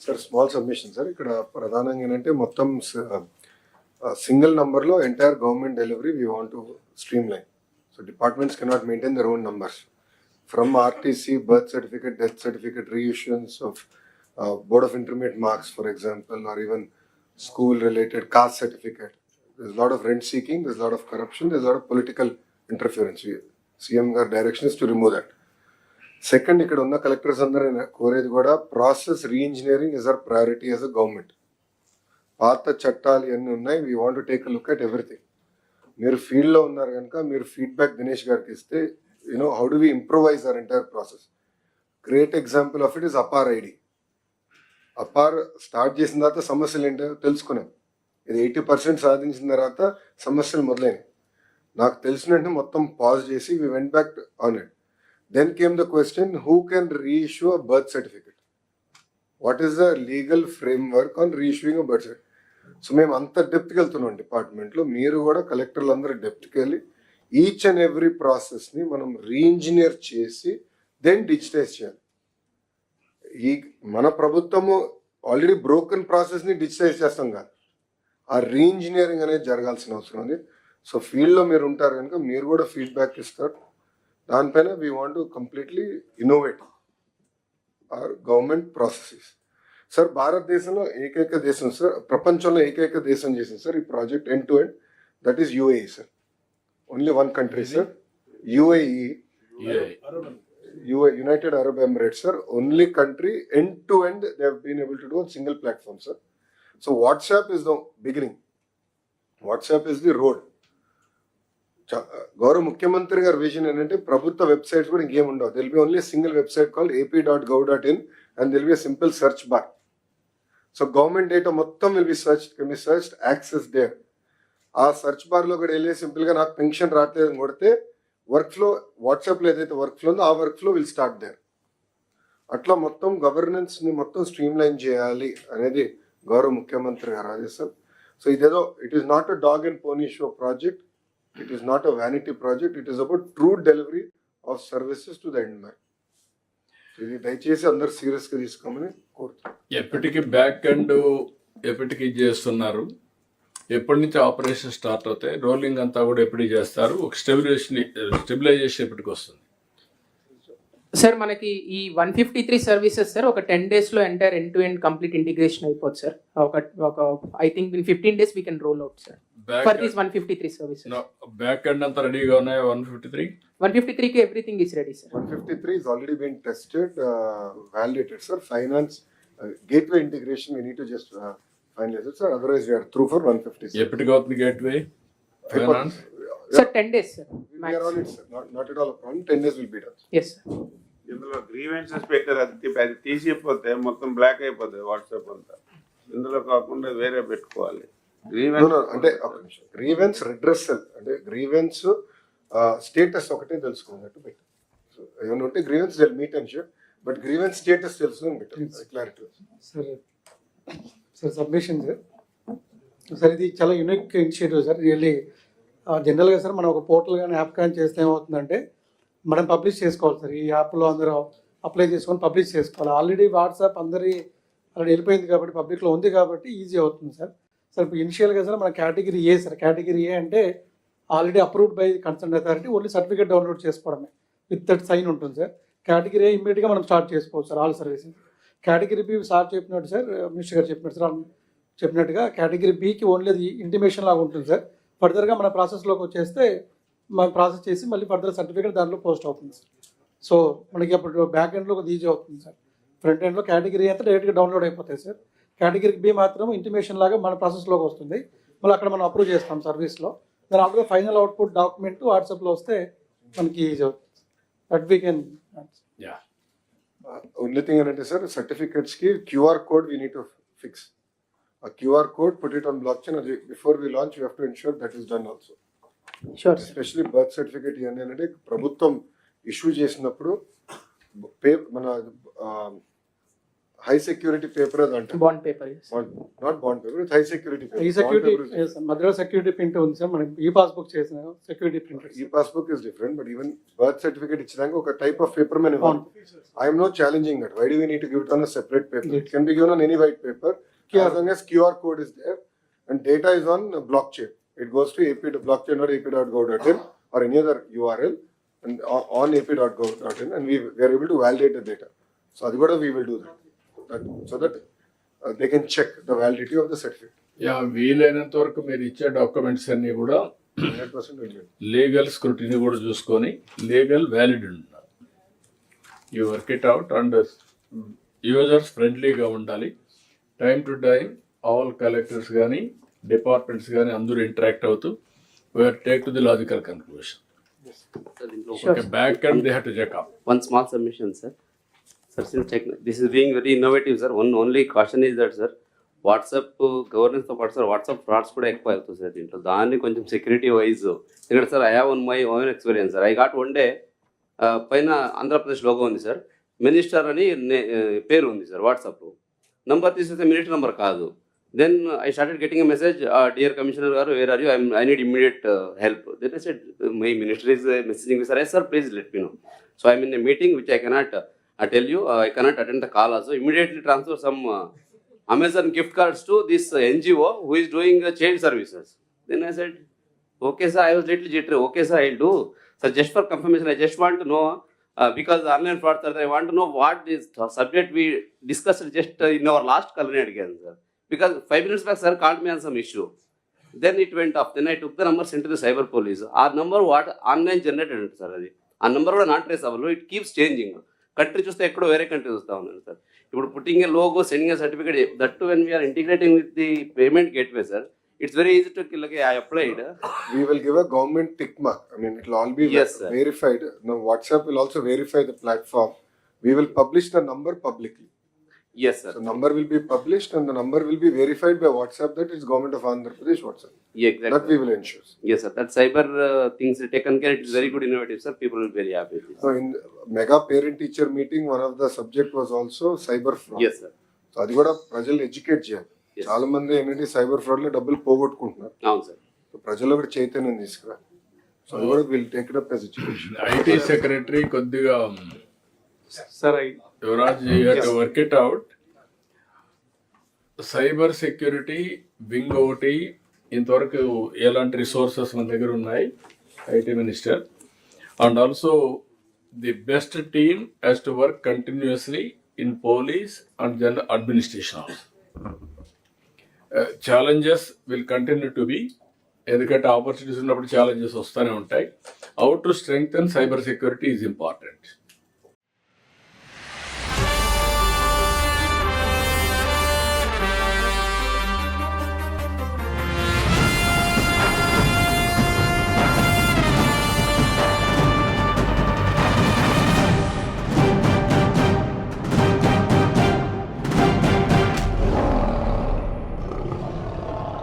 Sir small submission sir. ఇక్కడ ప్రధానంగా ఏంటంటే మొత్తం సింగిల్ నంబర్లో entire government delivery we want to streamline so departments cannot maintain their own numbers from RTC birth certificate death certificate reissuance of board of intermediate marks for example or even school related caste certificate this lot of rent seeking this there's of corruption this corruption, of political interference CM గారి direction is to remove that second ఇక్కడ ఉన్న collectors అందరూ కోరేది కూడా process reengineering is our priority as a government పాత చట్టాలు ఇవన్నీ ఉన్నాయి we want take look at everything మీరు ఫీల్డ్లో ఉన్నారు కనుక మీరు ఫీడ్బ్యాక్ దినేష్ గారికి ఇస్తే you know how do we improvise our entire process great example of it is APAAR ID APAAR start చేసిన తర్వాత సమస్యలు ఏంటో తెలుసుకున్నాం. ఇది ఎయిటీ పర్సెంట్ సాధించిన తర్వాత సమస్యలు మొదలైనవి. నాకు తెలిసినట్టు మొత్తం పాజ్ చేసి we went back on it then came the question who can reissue a birth certificate what is the legal framework on reissuing a birth certificate so మేము అంత డెప్త్కి వెళ్తున్నాం డిపార్ట్మెంట్లో మీరు కూడా కలెక్టర్లు అందరూ డెప్త్కి వెళ్ళి ఈచ్ అండ్ ఎవ్రీ ప్రాసెస్ని మనం రీఇంజనీర్ చేసి దెన్ డిజిటైజ్ చేయాలి. ఈ మన ప్రభుత్వము ఆల్రెడీ బ్రోకన్ ప్రాసెస్ని డిజిటైజ్ చేస్తాం కాదు. ఆ రీఇంజనీరింగ్ అనేది జరగాల్సిన అవసరం ఉంది. సో ఫీల్డ్లో మీరు ఉంటారు కనుక మీరు కూడా ఫీడ్బ్యాక్ ఇస్తారు. దానిపైన we want completely innovate our government processes sir భారతదేశంలో ఏకైక దేశం సార్ ప్రపంచంలో ఏకైక దేశం చేసింది సార్ ఈ project end to end that is UA sir only one country sir UAE UA United Arab Emirates sir only country end to end they been able to do single platform sir so WhatsApp is the beginning WhatsApp is the road గౌరవ ముఖ్యమంత్రి గారి vision ఏంటంటే ప్రభుత్వ websites కూడా ఇంకేం ఉండవు. There'll be only single website call AP dot gov dot in and there'll be simple search bar so government data మొత్తం will be search can be search access the ఆ సెర్చ్ బార్లో కూడా వెళ్ళి సింపుల్గా నాకు పెన్షన్ రావట్లేదు అని కొడితే వర్క్ ఫ్లో వాట్సాప్లో ఏదైతే వర్క్ ఫ్లో ఉందో ఆ workflow will start there అట్లా మొత్తం గవర్నెన్స్ని మొత్తం స్ట్రీమ్ లైన్ చేయాలి అనేది గౌరవ ముఖ్యమంత్రి గారు ఆదేశం. సో ఇదేదో it is not a dog and pony show project it is not a vanity project it is about true delivery of services to the end man ఇది దయచేసి అందరు సీరియస్గా తీసుకోమని కోరుతున్నాను. ఎప్పటికి బ్యాక్ అండ్ ఎప్పటికి చేస్తున్నారు? ఎప్పటి నుంచి ఆపరేషన్ స్టార్ట్ అవుతాయి? రోలింగ్ అంతా కూడా ఎప్పటికి చేస్తారు? ఒక స్టెబిలైజేషన్ స్టెబిలైజేషన్ ఎప్పటికి వస్తుంది? సార్ మనకి ఈ one fifty three services sir ఒక టెన్ డేస్లో entire end to end complete integration అయిపోతుంది సార్ ఒక ఒక I think in fifteen days we can roll out sir for back these one fifty three services back and అంతా రెడీగా ఉన్నాయి one fifty three one fifty త్రీకి everything is ready sir 153 is already been tested, uh, validated, sir. Finance, uh, gateway integration, we need to just uh, finalize it, sir. Otherwise, we are through for 150. sir. ఎప్పటికి అవుతుంది gateway finance sir ten days sir We are on it, sir. Not, not at all a problem. 10 days will be done. Yes sir ఇందులో grievances పెట్టారు అది తీసిపోతే మొత్తం black అయిపోతుంది WhatsApp అంతా ఇందులో కాకుండా వేరే పెట్టుకోవాలి అంటే ఒక నిమిషం. గ్రీవెన్స్ రిడ్రెసల్ అంటే గ్రీవెన్స్ స్టేటస్ ఒకటే తెలుసుకున్నట్టు పెట్టు. సో ఏమైనా ఉంటే grievance there'll meet and sure but grievance status తెలుసుకుని పెట్టు. Clarity sir sir submission sir sir ఇది చాలా యూనిక్ ఇనిషియేటివ్ సార్ రియల్లీ జనరల్గా సార్ మనం ఒక పోర్టల్ కానీ యాప్ కానీ చేస్తే ఏమవుతుందంటే మనం పబ్లిష్ చేసుకోవాలి సార్ ఈ యాప్లో అందరూ అప్లై చేసుకొని పబ్లిష్ చేసుకోవాలి. ఆల్రెడీ వాట్సాప్ అందరి ఆల్రెడీ వెళ్ళిపోయింది కాబట్టి పబ్లిక్లో ఉంది కాబట్టి ఈజీ అవుతుంది సార్ సార్ ఇప్పుడు ఇనిషియల్గా సార్ మన category A sir. Category A అంటే already approved by concern authority only certificate download చేసుకోవడమే. విత్ దట్ సైన్ ఉంటుంది సార్. కేటగిరీ ఏ ఇమ్మీడియట్గా మనం స్టార్ట్ చేసుకోవచ్చు sir all services category B sir చెప్పినట్టు సార్ మినిస్టర్ గారు చెప్పినట్టు సార్ చెప్పినట్టుగా కేటగిరీ బికి ఓన్లీ అది ఇంటిమేషన్ లాగా ఉంటుంది సార్. ఫర్దర్గా మన ప్రాసెస్లోకి వచ్చేస్తే మనం ప్రాసెస్ చేసి మళ్ళీ ఫర్దర్ సర్టిఫికేట్ దాంట్లో పోస్ట్ అవుతుంది సార్. సో మనకి అప్పుడు బ్యాక్ ఎండ్లో ఒక ఈజీ అవుతుంది సార్. ఫ్రంట్ ఎండ్లో కేటగిరీ అయితే డైరెక్ట్గా డౌన్లోడ్ అయిపోతాయి సార్. కేటగిరీ బి మాత్రం ఇంటిమేషన్ లాగా మన ప్రాసెస్లోకి వస్తుంది. మళ్ళీ అక్కడ మనం అప్రూవ్ చేస్తాం సర్వీస్లో దాని ఆఫ్టర్ ఫైనల్ అవుట్పుట్ డాక్యుమెంట్ వాట్సాప్లో వస్తే మనకి ఈజీ అవుతుంది. That we can yeah. Only thing ఏంటంటే sir సర్టిఫికెట్స్కి QR code we need to fix ఆ QR code put it on blockchain అది before we launch you have to ensure that is done also especially birth certificate ఇవన్నీ ఏంటంటే ప్రభుత్వం issue చేసినప్పుడు పే మన high security paper అది అంటారు. Bond paper not bond paper high security ఈ సెక్యూరిటీ మధ్యలో సెక్యూరిటీ ప్రింట్ ఉంది సార్. మనం ఈ పాస్బుక్ చేసిన సెక్యూరిటీ ప్రింట్ ఈ passbook is different but even birth certificate ఇచ్చినాక ఒక టైప్ ఆఫ్ పేపర్ మనం ఇవ్వాలి. I'm not challenging that why do we need to give it on separate paper it can be given on any white paper as long as QR code is there and data is on blockchain. It goes to ap blockchain or ap.gov.in or any other URL and on- ap.gov.in and we, we are able to validate the data. So we will do that. That uh, they can check the validity of the certificate. Yeah వీలైనంత వరకు మీరు ఇచ్చే documents అన్ని కూడా 100% will do. Legal scrutiny కూడా చూసుకొని legal valid ఉండాలి you work it out and users ఫ్రెండ్లీగా ఉండాలి time to time all collectors కానీ డిపార్ట్మెంట్స్ కానీ అందరూ ఇంటరాక్ట్ అవుతూ we're take to the logical conclusion back and they have to check one small submission, sir. Sir since tech this is being very innovative sir one only question is that sir WhatsApp గవర్నెన్స్తో పాటు sir WhatsApp frauds కూడా ఎక్కువ అవుతుంది sir దీంట్లో. దాన్ని కొంచెం security wise ఎందుకంటే sir I have one my own experience sir I got one day పైన Andhra Pradesh logo ఉంది సార్ మినిస్టర్ అని పేరు ఉంది సార్ వాట్సాప్లో నంబర్ తీసేస్తే మినిస్టర్ నంబర్ కాదు. Then I started getting a message dear commissioner గారు where are you I need immediate help then I said my minister is messaging sir yes sir please let me know so I mean a meeting which I cannot I tell you, uh, I cannot attend the call also. Immediately transfer some uh, Amazon gift cards to this uh, NGO who is doing uh, child services. Then I said, okay, sir, I was little jittery. Okay, sir, I'll do. So just for confirmation, I just want to know uh, because online fraud, sir, I want to know what is the subject we discussed just uh, in our last call again, sir. Because five minutes back, sir, called me on some issue. Then it went off. Then I took the number, sent to the cyber police. Our number what online generated sir అది ఆ number కూడా not trace అవ్వాలి it country చూస్తే ఎక్కడో వేరే country చూస్తా ఉన్నాను sir ఇప్పుడు putting a logo sending a certificate that when we're integrating with the payment gateway sir it's very easy to kill I applied We will give a government tick mark. I mean, it will all be Yes, sir. verified. Now, WhatsApp will also verify the platform. We will yes sir So number will be published and the number will be verified by WhatsApp that it's government of Andhra Pradesh WhatsApp. That exact we will ensure. Yes sir that cyber things taken care it is very good innovative sir people will very happy So in mega parent teacher meeting, one of the subject was also cyber fraud. Yes sir So అది కూడా ప్రజలు educate చేయాలి Yes. చాలా మంది ఏంటంటే cyber ఫ్రాడ్లో డబ్బులు పోగొట్టుకుంటున్నారు అవును సార్ సో ప్రజల్లో కూడా చైతన్యం తీసుకురా సో అది కూడా will take it up as education IT secretary కొద్దిగా sir Yuvaraj to work it out cyber security wing ఒకటి ఇంతవరకు ఎలాంటి రిసోర్సెస్ మన దగ్గర ఉన్నాయి? IT minister and also the best team has to work continuously in police and general administration challenges will continue to be ఎందుకంటే opportunities ఉన్నప్పుడు challenges వస్తూనే ఉంటాయి. Out to strength and cyber security is important